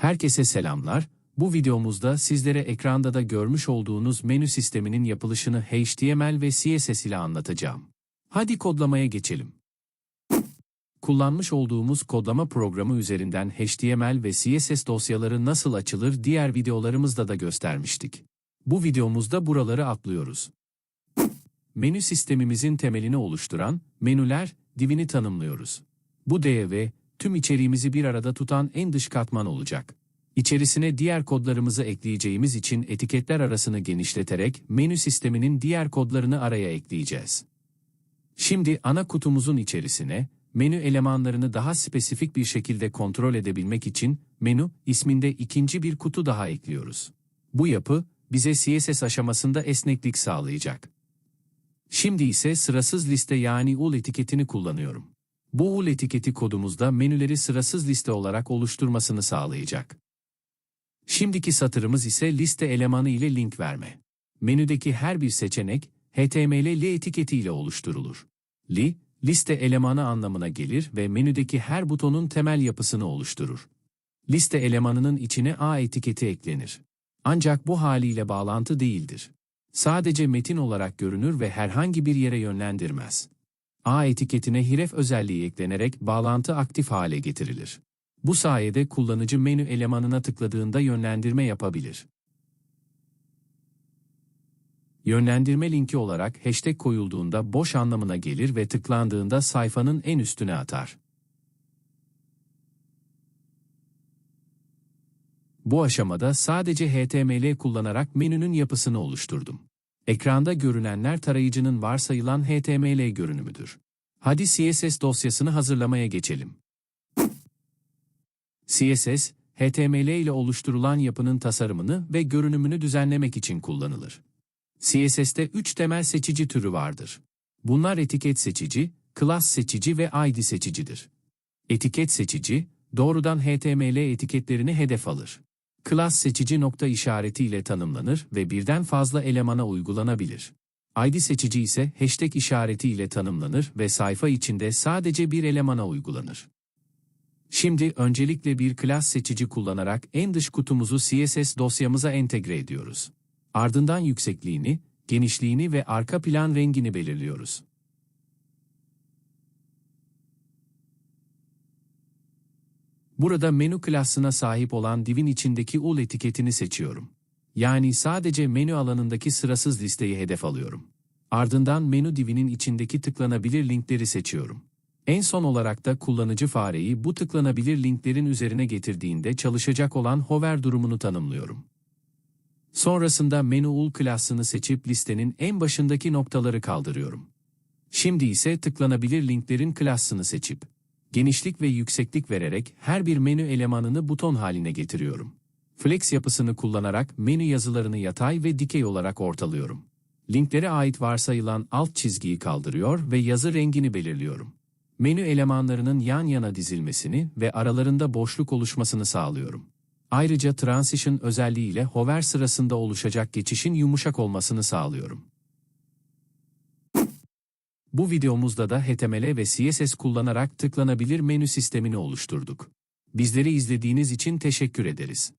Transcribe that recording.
Herkese selamlar. Bu videomuzda sizlere ekranda da görmüş olduğunuz menü sisteminin yapılışını HTML ve CSS ile anlatacağım. Hadi kodlamaya geçelim. Kullanmış olduğumuz kodlama programı üzerinden HTML ve CSS dosyaları nasıl açılır diğer videolarımızda da göstermiştik. Bu videomuzda buraları atlıyoruz. Menü sistemimizin temelini oluşturan menüler divini tanımlıyoruz. Bu DV, tüm içeriğimizi bir arada tutan en dış katman olacak. İçerisine diğer kodlarımızı ekleyeceğimiz için etiketler arasını genişleterek menü sisteminin diğer kodlarını araya ekleyeceğiz. Şimdi ana kutumuzun içerisine menü elemanlarını daha spesifik bir şekilde kontrol edebilmek için menü isminde ikinci bir kutu daha ekliyoruz. Bu yapı bize CSS aşamasında esneklik sağlayacak. Şimdi ise sırasız liste yani ul etiketini kullanıyorum. Bu ul etiketi kodumuzda menüleri sırasız liste olarak oluşturmasını sağlayacak. Şimdiki satırımız ise liste elemanı ile link verme. Menüdeki her bir seçenek HTML li etiketi ile oluşturulur. Li, liste elemanı anlamına gelir ve menüdeki her butonun temel yapısını oluşturur. Liste elemanının içine A etiketi eklenir. Ancak bu haliyle bağlantı değildir. Sadece metin olarak görünür ve herhangi bir yere yönlendirmez. A etiketine href özelliği eklenerek bağlantı aktif hale getirilir. Bu sayede kullanıcı menü elemanına tıkladığında yönlendirme yapabilir. Yönlendirme linki olarak hashtag koyulduğunda boş anlamına gelir ve tıklandığında sayfanın en üstüne atar. Bu aşamada sadece HTML kullanarak menünün yapısını oluşturdum. Ekranda görünenler tarayıcının varsayılan HTML görünümüdür. Hadi CSS dosyasını hazırlamaya geçelim. CSS, HTML ile oluşturulan yapının tasarımını ve görünümünü düzenlemek için kullanılır. CSS'te üç temel seçici türü vardır. Bunlar etiket seçici, class seçici ve ID seçicidir. Etiket seçici, doğrudan HTML etiketlerini hedef alır. Class seçici nokta işareti ile tanımlanır ve birden fazla elemana uygulanabilir. ID seçici ise hashtag işareti ile tanımlanır ve sayfa içinde sadece bir elemana uygulanır. Şimdi öncelikle bir class seçici kullanarak en dış kutumuzu CSS dosyamıza entegre ediyoruz. Ardından yüksekliğini, genişliğini ve arka plan rengini belirliyoruz. Burada menü klasına sahip olan divin içindeki ul etiketini seçiyorum. Yani sadece menü alanındaki sırasız listeyi hedef alıyorum. Ardından menü divinin içindeki tıklanabilir linkleri seçiyorum. En son olarak da kullanıcı fareyi bu tıklanabilir linklerin üzerine getirdiğinde çalışacak olan hover durumunu tanımlıyorum. Sonrasında menü ul klasını seçip listenin en başındaki noktaları kaldırıyorum. Şimdi ise tıklanabilir linklerin klasını seçip genişlik ve yükseklik vererek her bir menü elemanını buton haline getiriyorum. Flex yapısını kullanarak menü yazılarını yatay ve dikey olarak ortalıyorum. Linklere ait varsayılan alt çizgiyi kaldırıyor ve yazı rengini belirliyorum. Menü elemanlarının yan yana dizilmesini ve aralarında boşluk oluşmasını sağlıyorum. Ayrıca transition özelliğiyle hover sırasında oluşacak geçişin yumuşak olmasını sağlıyorum. Bu videomuzda da HTML ve CSS kullanarak tıklanabilir menü sistemini oluşturduk. Bizleri izlediğiniz için teşekkür ederiz.